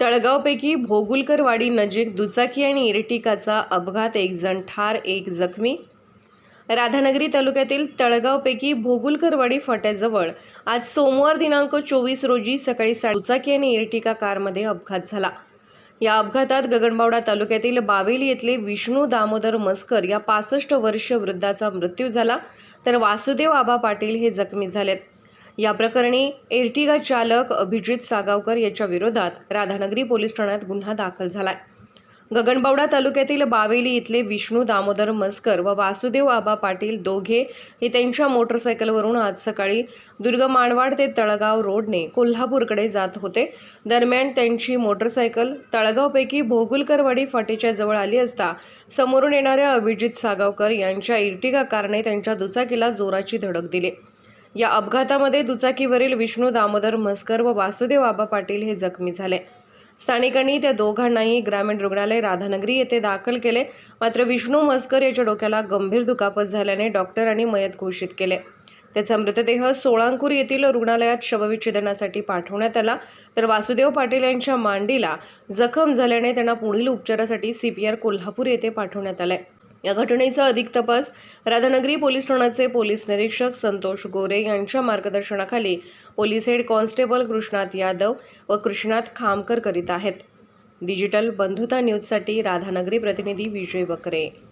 तळगावपैकी भोगुलकरवाडी नजीक दुचाकी आणि इरटिकाचा अपघात एक जण ठार एक जखमी. राधानगरी तालुक्यातील तळगावपैकी भोगुलकरवाडी फाट्याजवळ आज सोमवार दिनांक चोवीस रोजी सकाळी सा दुचाकी आणि इरटिका कारमध्ये अपघात झाला. या अपघातात गगनबावडा तालुक्यातील बावेली येथले विष्णू दामोदर मस्कर या पासष्ट वर्ष वृद्धाचा मृत्यू झाला. तर वासुदेव आबा पाटील हे जखमी झालेत. या प्रकरणी एर्टिगा चालक अभिजित सागावकर याच्या विरोधात राधानगरी पोलीस ठाण्यात गुन्हा दाखल झालाय. गगनबावडा तालुक्यातील बावेली इथले विष्णू दामोदर मस्कर व वासुदेव आबा पाटील दोघे हे त्यांच्या मोटरसायकलवरून आज सकाळी दुर्ग मानवाड ते तळगाव रोडने कोल्हापूरकडे जात होते. दरम्यान त्यांची मोटरसायकल तळगावपैकी भोगुलकरवाडी फाटीच्या जवळ आली असता समोरून येणाऱ्या अभिजित सागावकर यांच्या इर्टिगा कारने त्यांच्या दुचाकीला जोराची धडक दिली. या अपघातामध्ये दुचाकीवरील विष्णू दामोदर म्हसकर व वासुदेव आबा पाटील हे जखमी झाले. स्थानिकांनी त्या दोघांनाही ग्रामीण रुग्णालय राधानगरी येथे दाखल केले. मात्र विष्णू मस्कर याच्या डोक्याला गंभीर दुखापत झाल्याने डॉक्टरांनी मयत घोषित केले. त्याचा मृतदेह सोळांकूर येथील रुग्णालयात शवविच्छेदनासाठी पाठवण्यात आला. तर वासुदेव पाटील यांच्या मांडीला जखम झाल्याने त्यांना पुढील उपचारासाठी सीपीआर कोल्हापूर येथे पाठवण्यात आले या घटनेचा अधिक तपास राधानगरी पोलीस ठाण्याचे पोलीस निरीक्षक संतोष गोरे यांच्या मार्गदर्शनाखाली police head constable Krishnat Yadav व कृष्णात खामकर करीत आहेत. डिजिटल बंधुता न्यूजसाठी राधानगरी प्रतिनिधी विजय बकरे.